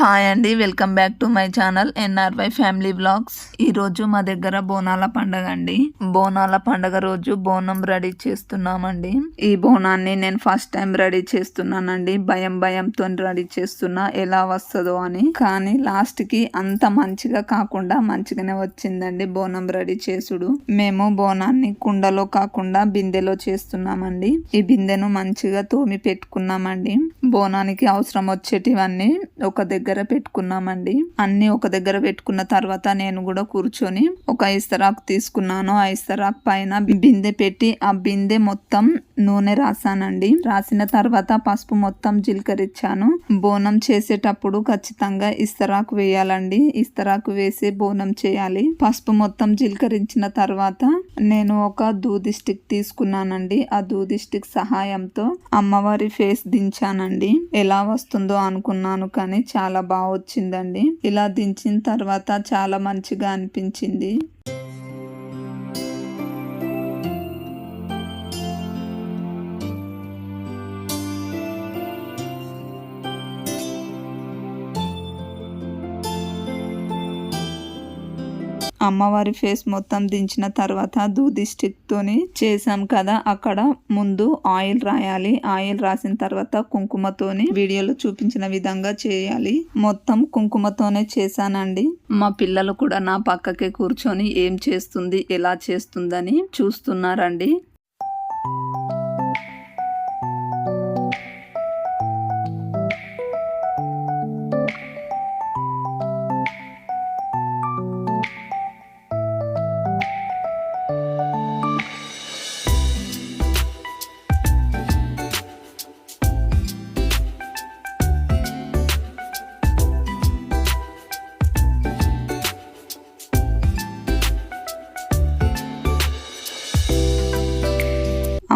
Hi అండి welcome back to my channel NRI family blogs. ఈరోజు మా దగ్గర బోనాల పండగ అండి. బోనాల పండగ రోజు బోనం రెడీ చేస్తున్నామండి. ఈ బోనాన్ని నేను ఫస్ట్ టైం రెడీ చేస్తున్నానండి. భయం భయంతో రెడీ చేస్తున్నా ఎలా వస్తుందో అని. కానీ లాస్ట్కి అంత మంచిగా కాకుండా మంచిగానే వచ్చిందండి బోనం రెడీ చేసుడు. మేము బోనాన్ని కుండలో కాకుండా బిందెలో చేస్తున్నామండి. ఈ బిందెను మంచిగా తోమి పెట్టుకున్నామండి. బోనానికి అవసరం వచ్చేటివన్నీ ఒక దగ్గర పెట్టుకున్నామండి. అన్ని ఒక దగ్గర పెట్టుకున్న తర్వాత నేను కూడా కూర్చొని ఒక ఇస్తరాకు తీసుకున్నాను. ఆ ఇస్తరాకు పైన బిందె పెట్టి ఆ బిందె మొత్తం నూనె రాసానండి. రాసిన తర్వాత పసుపు మొత్తం జీలకరిచ్చాను బోనం చేసేటప్పుడు ఖచ్చితంగా ఇస్తరాకు వేయాలండి. ఇస్తరాకు వేసి బోనం చేయాలి. పసుపు మొత్తం జీలకరించిన తర్వాత నేను ఒక దూది స్టిక్ తీసుకున్నానండి. ఆ దూది స్టిక్ సహాయంతో అమ్మవారి ఫేస్ దించానండి. ఎలా వస్తుందో అనుకున్నాను కానీ చాలా బాగా వచ్చిందండి ఇలా దించిన తర్వాత చాలా మంచిగా అనిపించింది. అమ్మవారి ఫేస్ మొత్తం దించిన తర్వాత దూది స్టిక్తోని చేసాం కదా. అక్కడ ముందు ఆయిల్ రాయాలి. ఆయిల్ రాసిన తర్వాత కుంకుమతోని వీడియోలో చూపించిన విధంగా చేయాలి. మొత్తం కుంకుమతోనే చేశానండి. మా పిల్లలు కూడా నా పక్కకే కూర్చొని ఏం చేస్తుంది ఎలా చేస్తుందని చూస్తున్నారండి.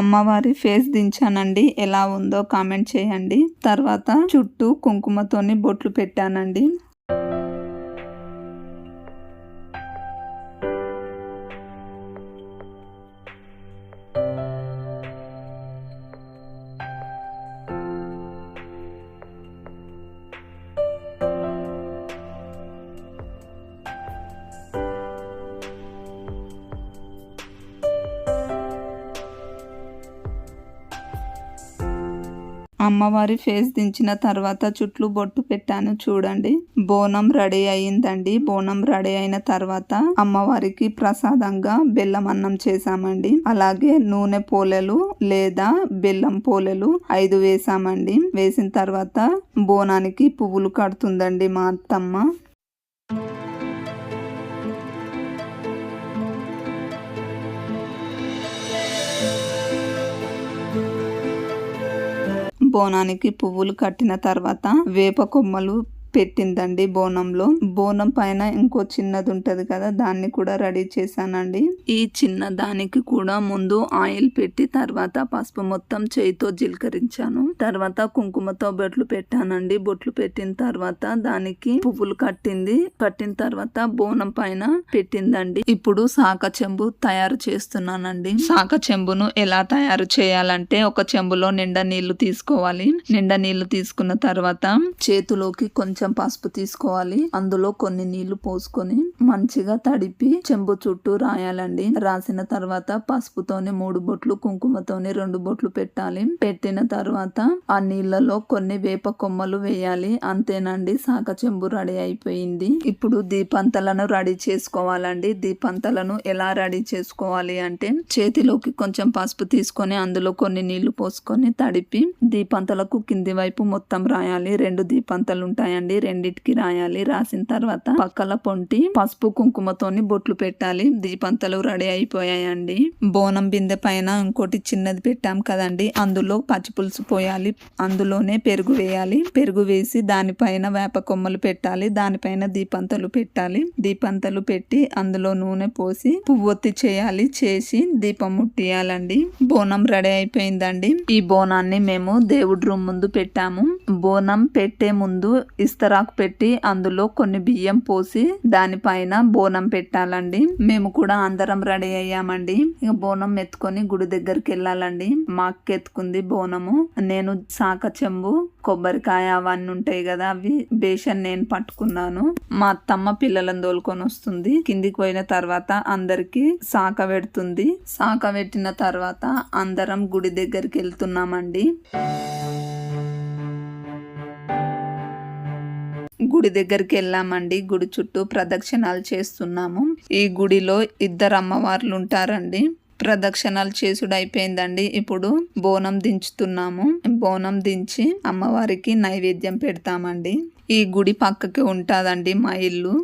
అమ్మవారి ఫేస్ దించానండి. ఎలా ఉందో కామెంట్ చేయండి. తర్వాత చుట్టూ కుంకుమతోని బొట్లు పెట్టానండి. అమ్మవారి ఫేస్ దించిన తర్వాత చుట్లు బొట్టు పెట్టాను చూడండి. బోనం రెడీ అయిందండి బోనం రెడీ అయిన తర్వాత అమ్మవారికి ప్రసాదంగా బెల్లం అన్నం చేసామండి అలాగే నూనె పోలెలు లేదా బెల్లం పోలెలు ఐదు వేసామండి వేసిన తర్వాత బోనానికి పువ్వులు కడుతుందండి మా అత్తమ్మ. బోనానికి పువ్వులు కట్టిన తర్వాత వేప కొమ్మలు పెట్టిందండి బోనంలో. బోనం పైన ఇంకో చిన్నది ఉంటది కదా దాన్ని కూడా రెడీ చేశానండి. ఈ చిన్న దానికి కూడా ముందు ఆయిల్ పెట్టి తర్వాత పసుపు మొత్తం చేయితో జీలకరించాను. తర్వాత కుంకుమతో బొట్లు పెట్టానండి. బొట్లు పెట్టిన తర్వాత దానికి పువ్వులు కట్టింది. కట్టిన తర్వాత బోనం పైన పెట్టిందండి. ఇప్పుడు సాక చెంబు తయారు చేస్తున్నానండి. సాక చెంబును ఎలా తయారు చేయాలంటే ఒక చెంబులో నిండా నీళ్ళు తీసుకోవాలి. నిండా నీళ్ళు తీసుకున్న తర్వాత చేతిలోకి కొంచెం కొంచెం పసుపు తీసుకోవాలి. అందులో కొన్ని నీళ్ళు పోసుకొని మంచిగా తడిపి చెంబు చుట్టూ రాయాలండి. రాసిన తర్వాత పసుపుతోని మూడు బొట్లు కుంకుమతోని రెండు బొట్లు పెట్టాలి. పెట్టిన తర్వాత ఆ నీళ్ళలో కొన్ని వేప కొమ్మలు వేయాలి. అంతేనండి సాక చెంబు రెడీ అయిపోయింది. ఇప్పుడు దీపంతలను రెడీ చేసుకోవాలండి. దీపంతలను ఎలా రెడీ చేసుకోవాలి అంటే చేతిలోకి కొంచెం పసుపు తీసుకొని అందులో కొన్ని నీళ్ళు పోసుకొని తడిపి దీపంతలకు కింది వైపు మొత్తం రాయాలి. రెండు దీపంతలు ఉంటాయండి. రాయాలి రెండిటికి రాయాలి. రాసిన తర్వాత పక్కల పొంటి పసుపు కుంకుమతోని బొట్లు పెట్టాలి. దీపంతలు రెడీ అయిపోయాయండి. బోనం బిందె పైన ఇంకోటి చిన్నది పెట్టాం కదండి. అందులో పచ్చి పులుసు పోయాలి. అందులోనే పెరుగు వేయాలి. పెరుగు వేసి దానిపైన వేప కొమ్మలు పెట్టాలి. దానిపైన దీపంతలు పెట్టాలి. దీపంతలు పెట్టి అందులో నూనె పోసి పువ్వొత్తి చేయాలి. చేసి దీపం ముట్టియాలండి. బోనం రెడీ అయిపోయిందండి. ఈ బోనాన్ని మేము దేవుడి రూమ్ ముందు పెట్టాము. బోనం పెట్టే ముందు విస్తరాకు పెట్టి అందులో కొన్ని బియ్యం పోసి దానిపైన బోనం పెట్టాలండి. మేము కూడా అందరం రెడీ అయ్యామండి. ఇక బోనం ఎత్తుకొని గుడి దగ్గరికి వెళ్ళాలండి. మా అక్క ఎత్తుకుంది బోనము. నేను సాక చెంబు కొబ్బరికాయ అవన్నీ ఉంటాయి కదా అవి బేషన్ నేను పట్టుకున్నాను. మా అత్తమ్మ పిల్లలను తోలుకొని వస్తుంది. కిందికి పోయిన తర్వాత అందరికి సాక పెడుతుంది. సాక పెట్టిన తర్వాత అందరం గుడి దగ్గరికి వెళ్తున్నామండి. గుడి దగ్గరికి వెళ్ళామండి. గుడి చుట్టూ ప్రదక్షిణాలు చేస్తున్నాము. ఈ గుడిలో ఇద్దరు అమ్మవార్లు ఉంటారండి ప్రదక్షిణాలు చేసుడు అయిపోయిందండి ఇప్పుడు బోనం దించుతున్నాము. బోనం దించి అమ్మవారికి నైవేద్యం పెడతామండి. ఈ గుడి పక్కకి ఉంటుందండి మా ఇల్లు.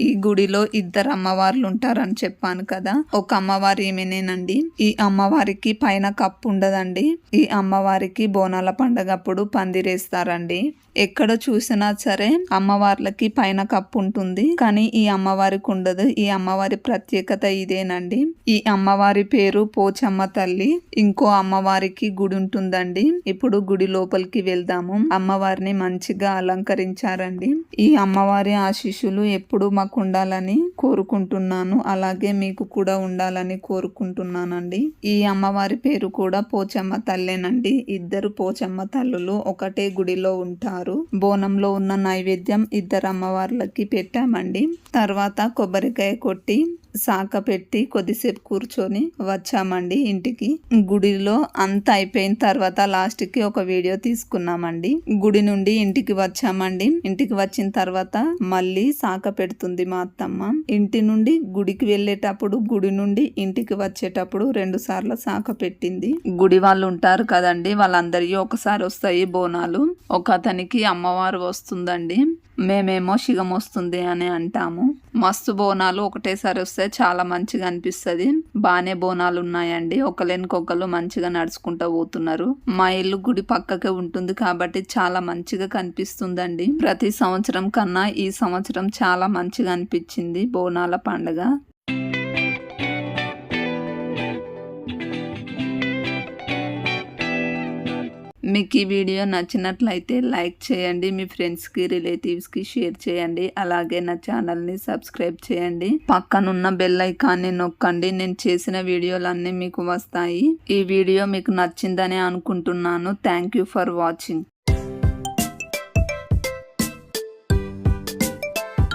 ఈ గుడిలో ఇద్దరు అమ్మవార్లు ఉంటారని చెప్పాను కదా. ఒక అమ్మవారి ఈమెనేనండి. ఈ అమ్మవారికి పైన కప్పు ఉండదండి. ఈ అమ్మవారికి బోనాల పండగ అప్పుడు పందిరేస్తారండి. ఎక్కడ చూసినా సరే అమ్మవార్లకి పైన కప్పు ఉంటుంది. కానీ ఈ అమ్మవారికి ఉండదు. ఈ అమ్మవారి ప్రత్యేకత ఇదేనండి. ఈ అమ్మవారి పేరు పోచమ్మ తల్లి. ఇంకో అమ్మవారికి గుడి ఉంటుందండి. ఇప్పుడు గుడి లోపలికి వెళ్దాము. అమ్మవారిని మంచిగా అలంకరించారండి. ఈ అమ్మవారి ఆశీస్సులు ఎప్పుడు మాకు ఉండాలని కోరుకుంటున్నాను. అలాగే మీకు కూడా ఉండాలని కోరుకుంటున్నానండి. ఈ అమ్మవారి పేరు కూడా పోచమ్మ తల్లేనండి. ఇద్దరు పోచమ్మ తల్లులు ఒకటే గుడిలో ఉంటారు. బోనంలో ఉన్న నైవేద్యం ఇద్దరు అమ్మవార్లకి పెట్టామండి. తర్వాత కొబ్బరికాయ కొట్టి శాఖ పెట్టి కొద్దిసేపు కూర్చొని వచ్చామండి ఇంటికి. గుడిలో అంత అయిపోయిన తర్వాత లాస్ట్కి ఒక వీడియో తీసుకున్నామండి. గుడి నుండి ఇంటికి వచ్చామండి. ఇంటికి వచ్చిన తర్వాత మళ్ళీ శాఖ పెడుతుంది మా అత్తమ్మ. ఇంటి నుండి గుడికి వెళ్ళేటప్పుడు గుడి నుండి ఇంటికి వచ్చేటప్పుడు రెండు సార్లు శాఖ పెట్టింది. గుడి వాళ్ళు ఉంటారు కదండి వాళ్ళందరికీ ఒకసారి వస్తాయి బోనాలు. ఒక అతనికి అమ్మవారు వస్తుందండి. మేమేమో శిగం వస్తుంది అని అంటాము. మస్తు బోనాలు ఒకటేసారి వస్తాయి చూస్తే చాలా మంచిగా అనిపిస్తుంది. బాగానే బోనాలు ఉన్నాయండి ఒకలేనికొకరు మంచిగా నడుచుకుంటూ పోతున్నారు. మా ఇల్లు గుడి పక్కకే ఉంటుంది కాబట్టి చాలా మంచిగా కనిపిస్తుందండి. ప్రతి సంవత్సరం కన్నా ఈ సంవత్సరం చాలా మంచిగా అనిపించింది బోనాల పండుగ. మీకు ఈ వీడియో నచ్చినట్లయితే లైక్ చేయండి మీ ఫ్రెండ్స్కి రిలేటివ్స్కి షేర్ చేయండి. అలాగే నా ఛానల్ని సబ్స్క్రైబ్ చేయండి. పక్కనున్న బెల్ ఐకాన్ని నొక్కండి. నేను చేసిన వీడియోలన్నీ మీకు వస్తాయి. ఈ వీడియో మీకు నచ్చిందని అనుకుంటున్నాను. Thank you for watching